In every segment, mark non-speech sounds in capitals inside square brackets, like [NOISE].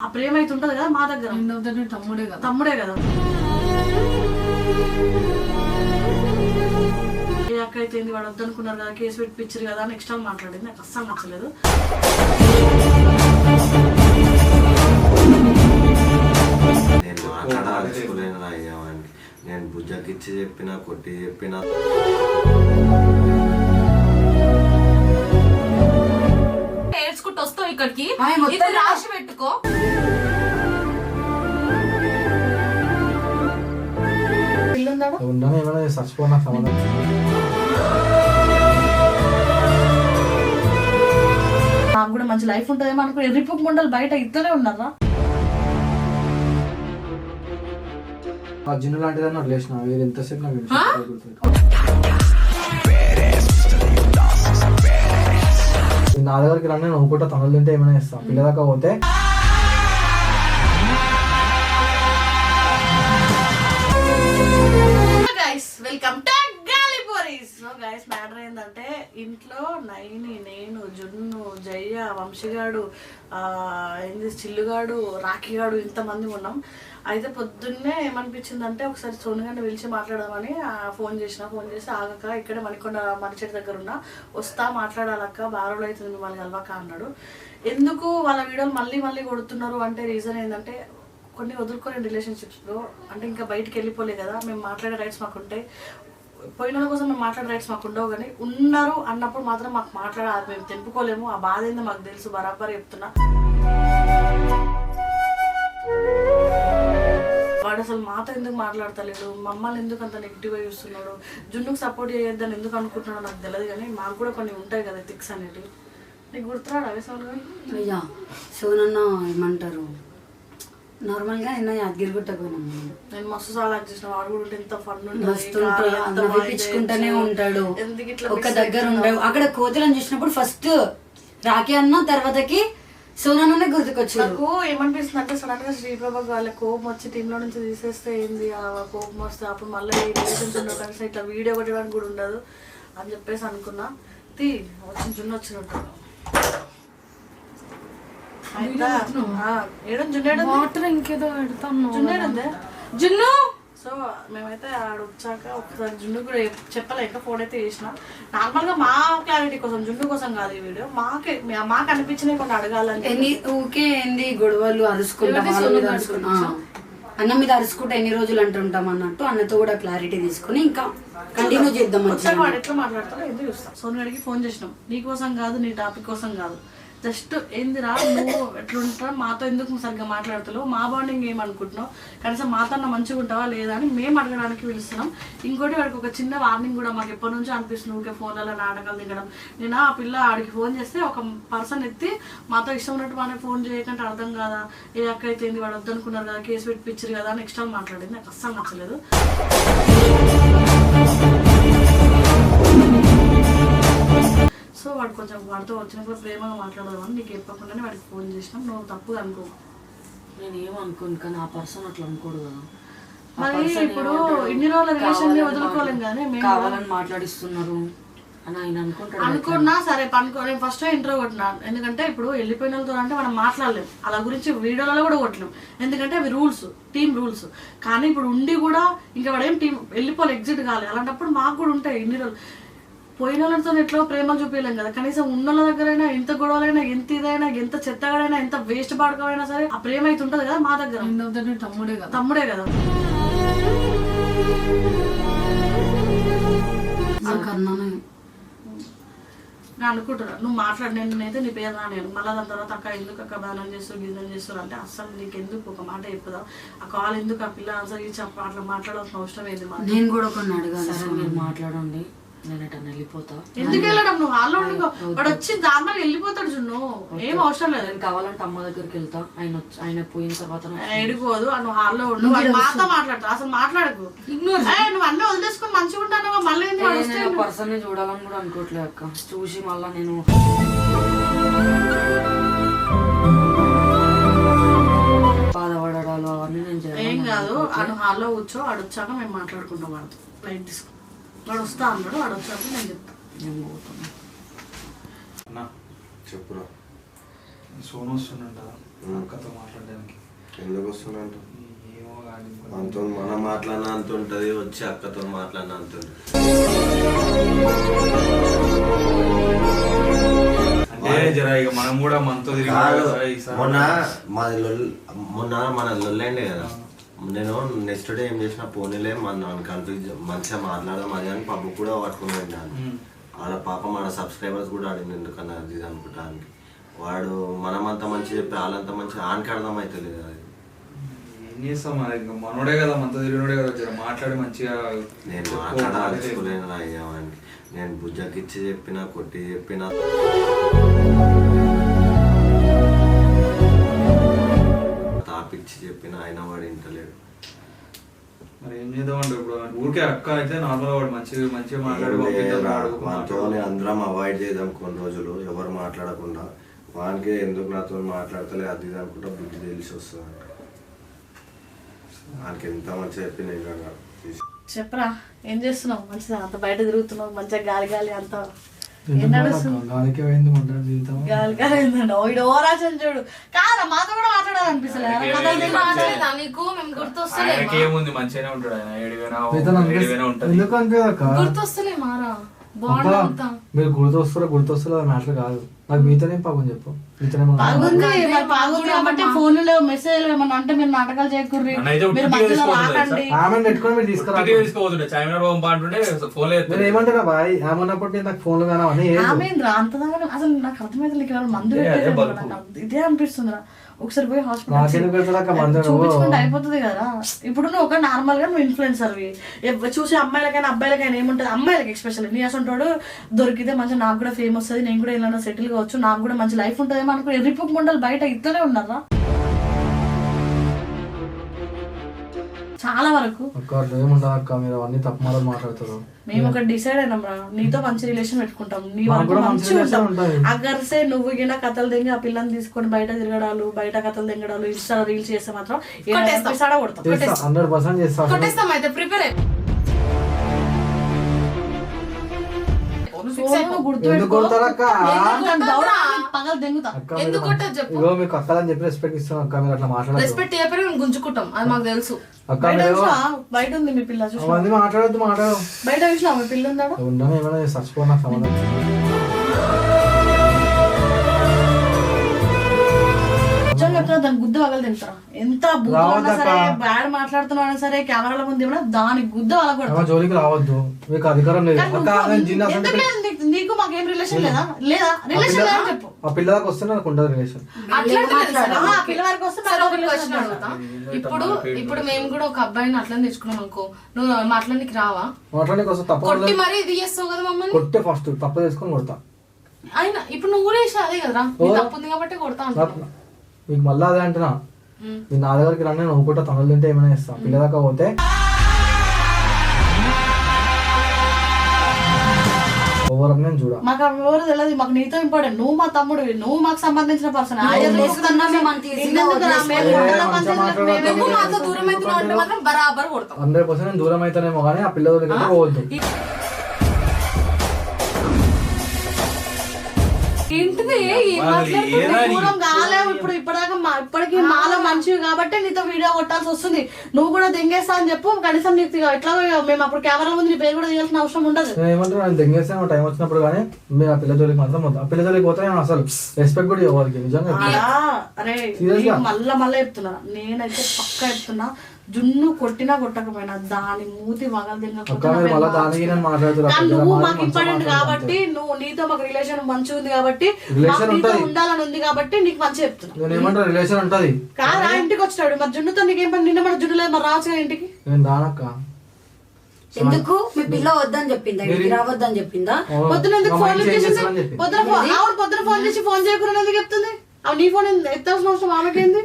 ఆ ప్రేమ అయితే ఉంటది కదా మా దగ్గర. ఎండ్ ఆఫ్ ద డే తమ్ముడే కదా. తమ్ముడే కదా. ఏ అక్క అయితే ఏంది వాడు వద్దనుకున్నారు కదా కేసు పెట్టించారు కదా నెక్స్ట్ టైం మాట్లాడింది. నాకు అస్సలు నచ్చలేదు. నేను నేను బుజ్జకిచ్చి చెప్పిన కొట్టి చెప్పిన. ఏడ్చుకుంటూ వస్తావు ఇక్కడికి. ఇది రాసి పెట్టుకో. చచ్చిపోయిన నాకు కూడా మంచి లైఫ్ ఉంటుందేమో అనుకో ఎర్రిపుక్ మండలు బయట ఇద్దరే ఉన్నారా? జిన్ను లాంటిదని వదిలేసిన. వీరు ఎంతసేపు నాకు నా దగ్గరికి రండి నవ్వుకుంటా తనలు తింటే ఏమైనా ఇస్తాం పిల్ల దాకా పోతే. గైస్ వెల్కమ్ టు గాలిపోరీస్ సో గైస్ మ్యాటర్ ఏంటంటే ఇంట్లో నైని నేను జున్ను జయ్య వంశీగాడు ఏంది చిల్లుగాడు రాఖీగాడు ఇంతమంది ఉన్నాం. అయితే పొద్దున్నే ఏమనిపించింది అంటే ఒకసారి సోనుగాడిని పిలిచి మాట్లాడదామని ఫోన్ చేసిన ఫోన్ చేసి ఆగక ఇక్కడే మణికొండ మరిచెట్టు దగ్గర ఉన్న వస్తా మాట్లాడాలక్క బారోలు అవుతుంది మిమ్మల్ని కలవక అన్నాడు. ఎందుకు వాళ్ళ వీడియోలు మళ్ళీ మళ్ళీ కొడుతున్నారు అంటే రీజన్ ఏంటంటే కొన్ని వదులుకోలేని రిలేషన్షిప్స్లో అంటే ఇంకా బయటికి వెళ్ళిపోలే కదా మేము మాట్లాడే రైట్స్ మాకు ఉంటాయి. పోయిన వాళ్ళ కోసం మేము మాట్లాడే రైట్స్ మాకు ఉండవు కానీ ఉన్నారు అన్నప్పుడు మాత్రం మాకు మాట్లాడాలి మేము తెంపుకోలేము. ఆ బాధ ఏందో మాకు తెలుసు బరాబర్ చెప్తున్నా. వాడు అసలు మాతో ఎందుకు మాట్లాడతలేడు? మమ్మల్ని ఎందుకు అంత నెగిటివ్గా చూస్తున్నాడు? జున్నుకు సపోర్ట్ చేయొద్దని ఎందుకు అనుకుంటున్నాడో నాకు తెలియదు కానీ మాకు కూడా కొన్ని ఉంటాయి కదా థిక్స్ అనేటివి. నీకు గుర్తురాడు అవి సౌండ్ అయ్యా సోనన్న ఏమంటారు? నార్మల్గా అయినా యాదగిరిగుట్టకు పోయినాం మేము. నేను మస్తు సార్లు యాక్ట్ చేసిన వాడు కూడా ఎంత ఫన్ మస్తు నవ్విపించుకుంటూనే ఉంటాడు ఎందుకు ఇట్లా ఒక దగ్గర ఉండవు అక్కడ కోతులను చూసినప్పుడు ఫస్ట్ రాఖీ అన్న తర్వాతకి సోనన్ననే గుర్తుకొచ్చాడు. నాకు ఏమనిపిస్తుంది అంటే సడన్గా శ్రీప్రభ వాళ్ళ కోపం వచ్చి టీమ్లో నుంచి తీసేస్తే ఏంది ఆ కోపం వస్తే అప్పుడు మళ్ళీ రిలేషన్స్ ఉండవు కలిసి ఇట్లా వీడియో కొట్టడానికి కూడా ఉండదు అని చెప్పేసి అనుకున్నా. తీ వచ్చి జున్ను వచ్చినట్టు. ఏడం జున్నేడు వాటర్ ఇంకేదో పెడతాను. జున్నేడుందే జున్ను! సో మేమైతే ఆడ వచ్చాక ఒకసారి జున్ను కూడా చెప్- చెప్పలేక ఫోన్ అయితే చేసిన నార్మల్గా మా క్లారిటీ కోసం జున్ను కోసం కాదు ఈ వీడియో మాకే మాకు అనిపించినవి కొన్ని అడగాలని ఎన్ని ఊకే ఏంది గొడవలు ఆ. అన్న మీద అరుసుకుంటా ఎన్ని రోజులు అంటుంటాం అన్నట్టు అన్నతో కూడా క్లారిటీ తీసుకుని ఇంకా కంటిన్యూ చేద్దాం వాడు ఎట్లా మాట్లాడతారో ఎందుకు చూస్తాం. సోని అడిగి ఫోన్ చేసినాం. నీ కోసం కాదు నీ టాపిక్ కోసం కాదు. జస్ట్ ఏందిరా నువ్వు ఎట్లుంటా మాతో ఎందుకు సరిగ్గా మాట్లాడుతున్నావు? మా బాండింగ్ ఏమనుకుంటున్నావు? కనీసం మాతో అన్న మంచిగా ఉంటావా లేదా అని మేము అడగడానికి పిలుస్తున్నాం. ఇంకోటి వాడికి ఒక చిన్న వార్నింగ్ కూడా మాకు ఎప్పటి నుంచో అనిపిస్తుంది. ఊరికే ఫోన్లలో నాటకాలు దిగడం నేను ఆ పిల్ల ఆడికి ఫోన్ చేస్తే ఒక పర్సన్ ఎత్తి మాతో ఇష్టం ఉన్నట్టు మనకి ఫోన్ చేయకంటే అర్థం కాదా? ఏ అక్క అయితే ఏంది? వాడు వద్దనుకున్నారు కదా కేసు పెట్టించారు కదా నెక్స్ట్ ఎక్స్ట్రా మాట్లాడింది. నాకు అస్సలు నచ్చలేదు. వాడితో వచ్చినప్పుడు ప్రేమగా మాట్లాడదామని నీకు చెప్పకుండానే వాడికి ఫోన్ చేసినాం నువ్వు తప్పుగా అనుకో. నేను ఏమనుకోను కానీ ఆ పర్సన్ అట్లా అనుకోడు కదా. మరి ఇప్పుడు? ఇన్ని రోజుల రిలేషన్ వదులుకోలేం కానీ మేము కావాలని మాట్లాడిస్తున్నారు అని ఆయన అనుకుంటాడు అనుకున్నా సరే పనుకో నేను ఫస్ట్ ఇంట్రో కొట్టినా. ఎందుకంటే ఇప్పుడు వెళ్ళిపోయిన వాళ్ళతో అంటే మనం మాట్లాడలేం. అలా గురించి వీడియోలలో కూడా కొట్టలేం. ఎందుకంటే అవి రూల్స్ టీమ్ రూల్స్ కానీ ఇప్పుడు ఉండి కూడా ఇంకా వాడేం టీం వెళ్ళిపోలే ఎగ్జిట్ కాలేదు అలాంటప్పుడు మాకు కూడా ఉంటాయి ఇన్ని రోజులు. పోయిన వాళ్ళతో ఎట్లా ప్రేమలు చూపించలేం కదా. కనీసం ఉన్న దగ్గరైనా ఎంత గొడవలైనా ఎంత ఇదైనా ఎంత చెత్తగాడైనా ఎంత వేస్ట్ పాడకమైనా సరే ఆ ప్రేమ అయితే ఉంటది కదా మా దగ్గర. తమ్ముడే కదా. తమ్ముడే కదా. నేను అనుకుంటున్నా. నువ్వు మాట్లాడి నేను నేనైతే నీ పేరు రానేను మళ్ళీ దాని తర్వాత అక్క ఎందుకు అక్క బ్యానం చేస్తారు గిజనం చేస్తారు అంటే అస్సలు నీకు ఎందుకు ఒక మాట చెప్పుదా? ఆ కాల్ ఎందుకు ఆ పిల్ల ఆన్సర్ ఇచ్చి అట్లా మాట్లాడాల్సిన అవసరం ఏంది నేను కూడా కొన్ని అడగాలి సరే మీరు మాట్లాడండి. నేను ఎటన్నా వెళ్ళిపోతా. ఎందుకు వెళ్ళడం? నువ్వు హాల్లో ఉండుకో. వాడు వచ్చి దారిలో వెళ్ళిపోతాడు జున్ను. ఏం అవసరం లేదు. నేను కావాలంటే అమ్మ దగ్గరికి వెళ్తా. ఆయన వచ్చి- ఆయన పోయిన తర్వాత ఎడిపోదు నువ్వు హాల్లో ఉండు. వాడు మాతో మాట్లాడతా అసలు మాట్లాడకు. ఏయ్, నువ్వు అన్నీ వదిలేసుకొని మంచిగా ఉంటాను మళ్ళీ వాడు పర్సన్ని చూడాలని కూడా అనుకోవట్లేదు అక్క. చూసి మళ్ళా నేను బాధపడడాలు అవన్నీ నేను ఏం కాదు. అను హాల్లో కూర్చో. వాడు వచ్చాక మేము మాట్లాడుకుంటాం వాడితో. లైట్ తీసుకో వాడు వస్తా అన్నాడు వాడు వచ్చాక నేను చెప్తాను నేను పోతున్నా. అన్న. చెప్పురా. సోను వస్తుందంట అక్కతో మాట్లాడడానికి. ఎందుకు వస్తున్నంట ఏమో కానీ మనతో మనం మాట్లాడిన అంత ఉంటుంది వచ్చి అక్కతో మాట్లాడిన అంత అంటే జర ఇక మనం కూడా మనతో తిరిగి. మొన్న మాది లొల్ మొన్న మన లొల్లండి కదా. నేను నెక్స్ట్ డే ఏం చేసిన? పోనీలే మన కన్ఫ్యూజ్ మంచిగా మాట్లాడదాం అది అని పబ్బు కూడా పట్టుకుని వెళ్ళాను. ఆడ పాపం మన సబ్స్క్రైబర్స్ కూడా అడిగింది ఎందుకన్నా అది అనుకుంటానికి. వాడు మనమంతా మంచి చెప్పి వాళ్ళంతా మంచి ఆనికి అర్థం అవుతలేదు అది. ఏం చేస్తాం మనోడే కదా మనతో తిరిగినోడే కదా మాట్లాడి మంచిగా నేను చెప్పు, మాట్లాడాల్చుకోలేను అయ్యామని నేను బుజ్జకిచ్చి చెప్పిన కొట్టి చెప్పిన. తాపిచ్చి చెప్పిన అయినా వాడు ఇంటలేడు. మరి ఏం చేద్దాం అంటే ఇప్పుడు? ఊరికే అక్క అయితే నార్మల్ వాడు మంచిగా మంచిగా మాట్లాడి. అందరం అవాయిడ్ చేద్దాం కొన్ని రోజులు ఎవరు మాట్లాడకుండా. వానికి ఎందుకు నాతో మాట్లాడతలే అది ఇది అనుకుంటా బుద్ధి తెలిసి వస్తుంది వానికి ఎంత మంచిగా చెప్పి నేను ఇంకా తీసి- చెప్పరా ఏం చేస్తున్నావు? మంచిదా అంత బయట తిరుగుతున్నావు మంచిగా గాలి గాలి అంత. చూడు. కాదా మాతో కూడా తిన్నా మాట్లాడేదా? నీకు? మేము గుర్తొస్తలేమా? ఆయనకి ఏముంది అనిపిస్తుంది మీరు గుర్తొస్తారో? గుర్తొస్తారో? మ్యాటర్ కాదు. నాకు మీతోనే పాపం చెప్పు. మీతోనే బాగుంది బాగుంది కాబట్టి ఫోన్లో మెసేజ్ ఏమన్నా అంటే మీరు నాటకాలు చేయకుర్రి. మీరు మధ్యలో ఆమెను పెట్టుకొని మీరు తీసుకురా బాబు అంటుంటే ఫోన్ మీరు ఏమంటారా బాయ్ ఆమె ఉన్నప్పుడు నాకు ఫోన్లు కానీ అవన్నీ ఏం లేవు. ఆమె అంత అసలు నాకు అర్థమైతే నీకు మందు. నాకు ఇదే అనిపిస్తుందిరా. ఒకసారి పోయి హాస్పిటల్? చూపించుకుంటే అయిపోతుంది కదా. ఇప్పుడు నువ్వు ఒక నార్మల్గా నువ్వు ఇన్ఫ్లుయెన్సర్వి చూసే అమ్మాయిలకైనా అబ్బాయిలకైనా ఏముంటుంది? అమ్మాయిలకి ఎస్పెషల్లీ నీ అసంటోడు దొరికితే మంచిగా నాకు కూడా ఫేమ్ వస్తుంది నేను కూడా ఇలా సెటిల్ కావచ్చు నాకు కూడా మంచి లైఫ్ ఉంటుందేమో అనుకో ఎర్రిపుక్ ముండలు బయట ఇద్దరే ఉన్నారా? మాటలు మాట్లాడతారు. మేము ఒక డిసైడ్ అయినాం రా. నీతో మంచి రిలేషన్ పెట్టుకుంటాం. నీ వరకు మంచి ఉంటాం. అగర్సే నువ్వు గిన కథలు దింగి ఆ పిల్లని తీసుకొని బయట తిరగడాలు బయట కథలు దింగడాలు ఇన్స్టా రీల్స్ చేస్తే మాత్రం కొట్టేస్తాం. కొట్టేస్తాం. అయితే ప్రిపేర్ సోను ఇగో మీకు అక్కలని చెప్పి రెస్పెక్ట్ ఇస్తాం అక్క మీరు అట్లా మాట్లాడదు రెస్పెక్ట్ చేయకపోయినా మేము గుంజుకుంటాం. అది మాకు తెలుసు. అక్క బయట ఉంది మీ పిల్ల మాట్లాడద్దు మాట్లాడదు బయట చూసినా మీ పిల్ల ఉందా ఉండని ఏమైనా చచ్చిపోయిన సంబంధం గుద్ద పగలు తింటారా. ఎంత రావద్దక్క. సరే బ్యాడ్ మాట్లాడుతున్నా సరే కెమెరాల ముందు ఏమన్నా దాని గుద్ద జోలికి రావద్దు. మీకు అధికారం లేదు. లేదు? నీకు- మాకేం రిలేషన్ లేదా. లేదా? రిలేషన్ లేదని చెప్పు. ఆ వస్తే నాకు ఉండదు రిలేషన్ పిల్ల వరకు వస్తే నాకు ఉండదు. అడుగుతా. ఇప్పుడు ఇప్పుడు మేము కూడా ఒక అబ్బాయిని అట్లా తెచ్చుకున్నాం అనుకో. నువ్వు మాట్లాడడానికి రావా? మాట్లాడడానికి వస్తే తప్ప కొట్టి మరీ ఇది చేస్తావు కదా మమ్మల్ని? కొట్టే ఫస్ట్ తప్పు చేసుకొని కొడతా. అయినా ఇప్పుడు నువ్వు కూడా అదే కదరా. నీ తప్పు ఉంది కాబట్టి కొడతా అంటున్నావు నాకు- మీకు మళ్ళీ అదే అంటున్నా. మీరు నా దగ్గరికి రండి నేను ఒకట తనులు తింటే ఏమైనా ఇస్తా పిల్ల దాకా పోతే. ఓవర్ నేను చూడ. మాకు అవి ఎవరు తెలియదు మాకు నీతో ఇంపార్టెంట్. నువ్వు మా తమ్ముడు నువ్వు మాకు సంబంధించిన పర్సన్. హండ్రెడ్ పర్సెంట్ దూరం అయితేనేమో కానీ ఆ పిల్ల దగ్గరికి అయితే పోవద్దు ఏంటిది? దూరం కాలేవు ఇప్పుడు ఇప్పటిదాకా మా ఇప్పటికి మాలో మంచివి కాబట్టి నీతో వీడియో కొట్టాల్సి వస్తుంది. నువ్వు కూడా దెంగేస్తా అని చెప్పు. కనీసం నీకు ఎట్లా మేము అప్పుడు కెమెరాల ముందు నీ పేరు కూడా తీయాల్సిన అవసరం ఉండదు. ఏమంటారు? నేను టైం వచ్చినప్పుడు కానీ మీరు ఆ పిల్ల జోలికి మాత్రం వద్దు. ఆ పిల్ల జోలికి పోతే నేను అసలు రెస్పెక్ట్ కూడా ఇవ్వాలి నిజంగా. అరే మళ్ళా మళ్ళా చెప్తున్నా. నేనైతే పక్క చెప్తున్నా. జున్ను కొట్టినా కొట్టకపోయినా దాని మూతి కానీ నువ్వు మాకు ఇంపార్టెంట్ కాబట్టి నువ్వు నీతో మాకు రిలేషన్ మంచిగా ఉంది కాబట్టి నీతో. ఉండాలని ఉంది కాబట్టి నీకు మంచి చెప్తున్నా. రిలేషన్ ఉంటది. కాదా ఇంటికి వచ్చాడు. మరి జున్నుతో నీకేం పని? నిన్న మన జున్ను లేదు మరి రావచ్చు ఇంటికి? ఎందుకు? మీ పిల్ల వద్దని చెప్పిందా? ఇంటికి రావద్దని చెప్పిందా? పొద్దున ఎందుకు ఫోన్ చెప్పి. పొద్దున పొద్దున ఫోన్ చేసి ఫోన్ చేయకుండా ఎందుకు చెప్తుంది? నీ ఫోన్ ఎత్తాల్సిన అవసరం ఆమెకేంది?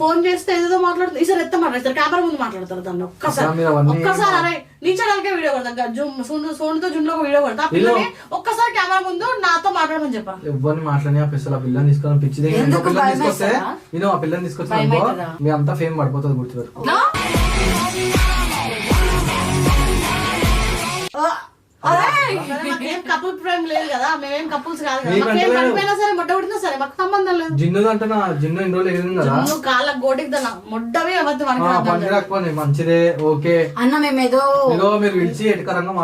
ఫోన్ చేస్తే ఏదో మాట్లాడుతుంది. ఈసారి ఎత్త మాట్లాడతారు. కెమెరా ముందు మాట్లాడతారు దాన్ని ఒక్కసారి. ఒక్కసారి అరే నించడానికే వీడియో కొడతా. జూమ్ సోను సోనుతో జూమ్లో వీడియో కొడతా. ఆ పిల్లని ఒక్కసారి కెమెరా ముందు నాతో మాట్లాడమని చెప్పాలి ఎవరిని మాట్లాడి ఆ పిల్లలు ఆ పిల్లని తీసుకొని పిచ్చి తీసుకొస్తే? నేను ఆ పిల్లని తీసుకొచ్చిన? మీ అంతా ఫేమ్ పడిపోతుంది గుర్తుపెట్టు నా? మాకేం కపుల్ ప్రేమ్ లేదు కదా మేమేం కపుల్స్ కాదు మాకేం. పడిపోయినా సరే మొట్ట సరే మాకు సంబంధం లేదు. జిన్ను అంటే నా జిన్ను ఎన్ని రోజులు ఎగిరింది? కదా నువ్వు కాళ్ళ పని రాకపోయి మంచిదే ఓకే. అన్న మేము ఏదో మీరు పిలిచి ఎటకరంగా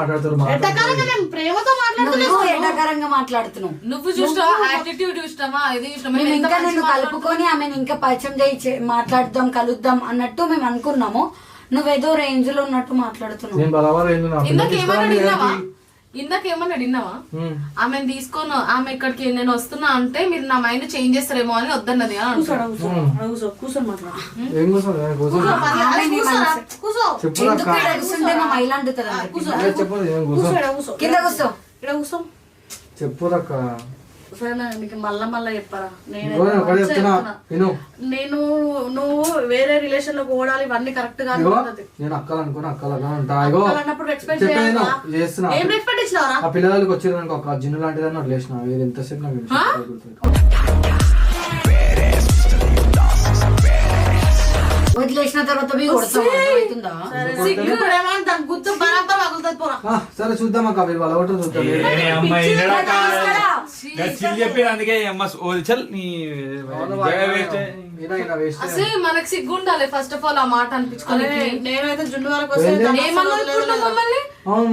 నేను ప్రేమతో నువ్వు మాట్లాడుతున్నాను ఎండాకారంగా మాట్లాడుతున్నావు? నువ్వు చూసినావా యాటిట్యూడ్ చూసినావా? ఇది మేము నేను ఇంకా నిన్ను కలుపుకొని ఆమెను ఇంకా పరిచయం చేయి మాట్లాడదాం కలుద్దాం అన్నట్టు మేము అనుకున్నాము. నువ్వేదో రేంజ్లో ఉన్నట్టు మాట్లాడుతున్నావు. నేను బరాబర్ ఇందాక అడిగినావా? ఇందాక అడిగినావా? ఉమ్. ఆమెను తీసుకొని ఆమె ఇక్కడికి నేను వస్తున్నా అంటే మీరు నా మైండ్ చేంజ్ చేస్తారేమో అని వద్దన్నది. కూర్చో కూర్చో కూర్చో కూర్చో సరేనా నీకు మళ్ళా మళ్ళా చెప్పరా? నేను నువ్వు వేరే రిలేషన్లో పోవడాలి ఇవన్నీ కరెక్ట్గా. నేను అక్కలు అనుకుని అక్కలు అంటా. ఇగో అలా అన్నప్పుడు చేస్తున్నా. ఏం ఆ పిల్లలకి ఒక జిన్ను లాంటిదని వదిలేసిన ఎంతసేపు నాకు పోరా. ఆ, సరే చూద్దాం అక్క మీరు వాళ్ళ ఒకటి చూద్దాం అందుకే చల్ నీ మనకు సిగ్గు ఉండాలి ఫస్ట్ ఆఫ్ ఆల్ ఆ మాట అనిపించుకొని అరే, నేనైతే జున్ను వరకు. మమ్మల్ని?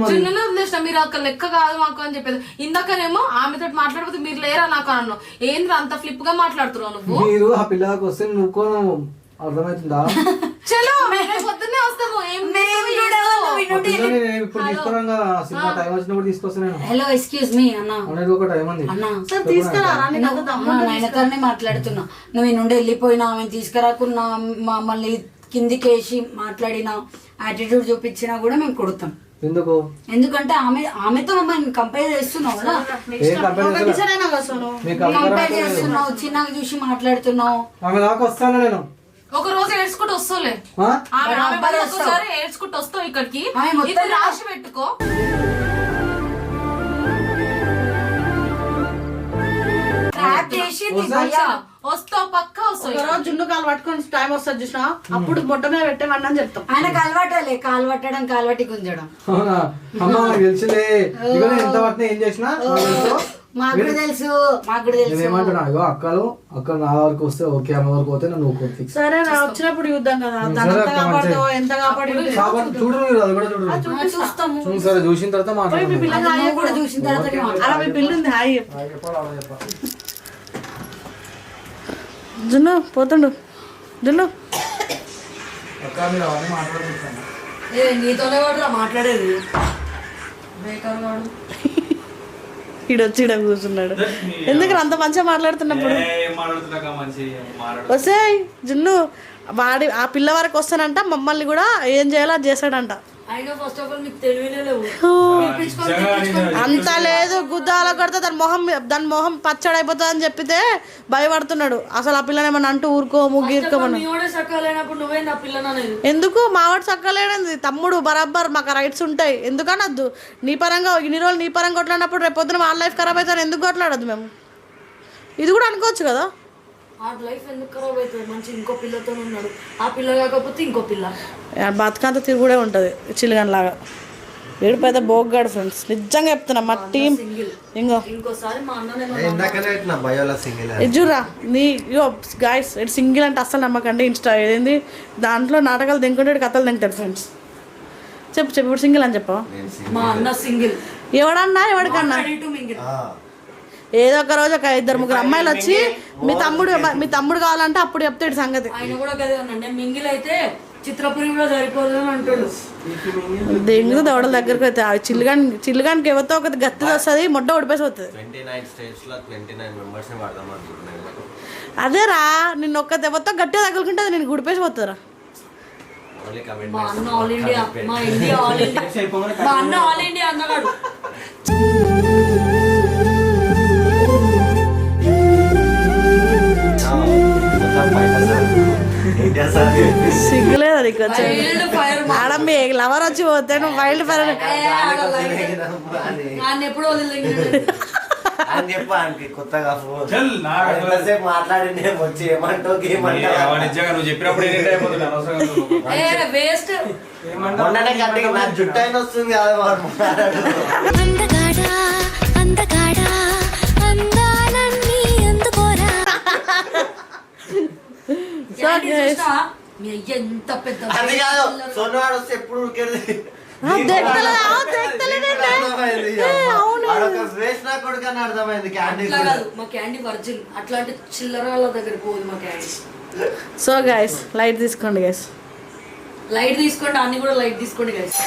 మరి. చిన్న వదిలేసిన? మీరు ఒక లెక్క కాదు మాకు అని చెప్పేది. ఇందాకనేమో ఆమెతో మాట్లాడకపోతే మీరు లేరా నాకు అన్నావు. ఏంద్ర అంత ఫ్లిప్గా మాట్లాడుతున్నావు నువ్వు? మీరు ఆ పిల్లలకు వస్తే నువ్వు అర్థమవుతుందా? [LAUGHS] చలో [LAUGHS] పొద్దున్నే వస్తాము. ఇప్పుడు కదా సినిమా టైం వచ్చినప్పుడు తీసుకొస్తాను హలో ఎక్స్క్యూజ్ మీ అన్న. అనేది ఒక టైం ఉంది నాయనతోనే మాట్లాడుతున్నా. నువ్వు నుండి వెళ్ళిపోయినా ఆమె తీసుకురాకున్నా మమ్మల్ని కిందికి వేసి మాట్లాడినా యాటిట్యూడ్ చూపించినా కూడా మేము కొడతాం. ఎందుకు? ఎందుకంటే ఆమె ఆమెతో మమ్మల్ని కంపేర్ చేస్తున్నావు కదా. కంపేర్ చేస్తున్నావు? చిన్నగా చూసి మాట్లాడుతున్నావు. ఆమె దాకా వస్తాను నేను? ఒక రోజు ఏడ్చుకుంటూ వస్తావులే ఆ? ఆమె. ఒక్కసారి ఏడ్చుకుంటూ వస్తావు ఇక్కడికి. ఆమె మొత్తం ఇది రాసి పెట్టుకో. చేసి నీ భయ్యా. వస్తావు పక్క వస్తావు ఒక రోజు జున్ను కాలు పట్టుకొని టైం వస్తుంది చూసినా? అప్పుడు మొట్ట మీద పెట్టేవాడిని అని చెప్తాం. ఆయనకు అలవాటలే కాలు పట్టడం కాలు గుంజడం. అవునా? అమ్మ నాకు తెలిసిందే. ఇగో నేను ఎంత పట్టినా ఏం చేసినా నాకు తెలుసు. మాకు తెలుసు తెలుసు. అక్కలు అక్క నా వరకు వస్తే ఓకే అమ్మ వరకు పోతే నన్ను ఫిక్స్ సరే నా వచ్చినప్పుడు చూద్దాం కదా. ఎంత కాబట్టి చూడు. మీరు అది కూడా చూడు ఆ, చూస్తాము. ఉం, సరే చూసిన తర్వాత కూడా చూసిన అలా మీ పిల్ల ఉంది హాయ్. జున్ను పోతుండు. జున్ను. నీతోనే మాట్లాడేది. బేకార్ వాడు. ఈడొచ్చి ఈడ కూర్చున్నాడు ఎందుకు అంత మంచిగా మాట్లాడుతున్నప్పుడు? వస్తే జున్ను వాడి ఆ పిల్ల వరకు వస్తానంట మమ్మల్ని కూడా ఏం చేయాలో అది చేస్తాడంట. అంత లేదు గుద్దాల కొడితే దాని మొహం దాని మొహం పచ్చడి అయిపోతుంది అని చెప్పితే భయపడుతున్నాడు. అసలు ఆ పిల్లని ఏమన్నా అంటూ ఊరుకోము గీరుకోమని. కూడా సకాలైనప్పుడు నువ్వే నా పిల్లననేది ఎందుకు? మావాడు చక్కలేడంది. తమ్ముడు బరాబర్ మాకు రైట్స్ ఉంటాయి. ఎందుకనొద్దు? నీ పరంగా ఇన్ని రోజులు నీ పరంగా కొట్లాడినప్పుడు రేపు పొద్దున వాళ్ళ లైఫ్ ఖరాబ్ అవుతాను ఎందుకు కొట్లాడద్దు మేము? ఇది కూడా అనుకోవచ్చు కదా? ఆ లైఫ్ ఎందుకు ఖరాబ్ అవుతుంది? మంచి ఇంకో పిల్లతో ఉన్నాడు. ఆ పిల్ల కాకపోతే ఇంకో పిల్ల. ఆ బతుకంత తిరుగుడే ఉంటుంది చిల్లిగన్ లాగా వీడు పెద్ద బోగ్గాడు ఫ్రెండ్స్ నిజంగా చెప్తున్నా మా టీం ఇంకో ఇంకోసారి మా నా బయోలో సింగిల్ ఇజ్జురా నీ ఇగో గాయస్ ఇటు సింగిల్ అంటే అస్సలు నమ్మకండి ఇన్స్టా ఏంది దాంట్లో నాటకాలు దింకుంటే కథలు దింటాడు ఫ్రెండ్స్ చెప్పు చెప్పు ఇప్పుడు సింగిల్ అని చెప్పు మా అన్న సింగిల్ ఎవడన్నా ఎవడికన్నా? ఏదో ఒక రోజు ఒక ఇద్దరు ముగ్గురు అమ్మాయిలు వచ్చి మీ తమ్ముడు మీ తమ్ముడు కావాలంటే అప్పుడు చెప్తాడు సంగతి. ఆయన కూడా కదే అన్నాడు నేను మింగిల్ అయితే చిత్రపురిలో సరిపోదు అని అంటాడు. దెంగు దవడల దగ్గరకు అయితే చిల్లుగాని చిల్లుగానికి ఎవరితో ఒకటి గత్తి వస్తుంది మొట్ట ఓడిపేసి వస్తుంది అదేరా నిన్న ఒక్క దెబ్బతో గట్టిగా తగులుకుంటే నేను గుడిపేసి ఓన్లీ మా అన్న ఆల్ ఇండియా మా ఇండియా ఆల్ ఇండియా మా అన్న ఆల్ ఇండియా అన్నగాడు. సిగ్గులేదు నీకు వచ్చి ఆడ మీ లవర్ వచ్చి పోతే నువ్వు వైల్డ్ ఫైర్ ఆయన ఎప్పుడో వదిలేదు? అని చెప్పా ఆయనకి కొత్తగా ఫోన్. చల్, నాకు అర్థం. ఎంతసేపు మాట్లాడి నేను వచ్చి ఏమంటావు ఏ, అవన్నీ ఏమంటావు నిజంగా నువ్వు చెప్పినప్పుడు ఏంటి అయిపోతుంది అనవసరంగా నువ్వు. వేస్ట్ మొన్ననే కట్టి నా జుట్టు అయిన వస్తుంది కదా వాడు మాట్లాడు. మీ అయ్య ఎంత పెద్ద అది కాదు వస్తే ఎప్పుడు ఉరికేది మా క్యాండీ వర్జిన్ అట్లాంటి చిల్లర వాళ్ళ దగ్గర పోదు మా క్యాండీ. సో గైస్ లైట్ తీసుకోండి గైస్ లైట్ తీసుకోండి అన్ని కూడా లైట్ తీసుకోండి గైస్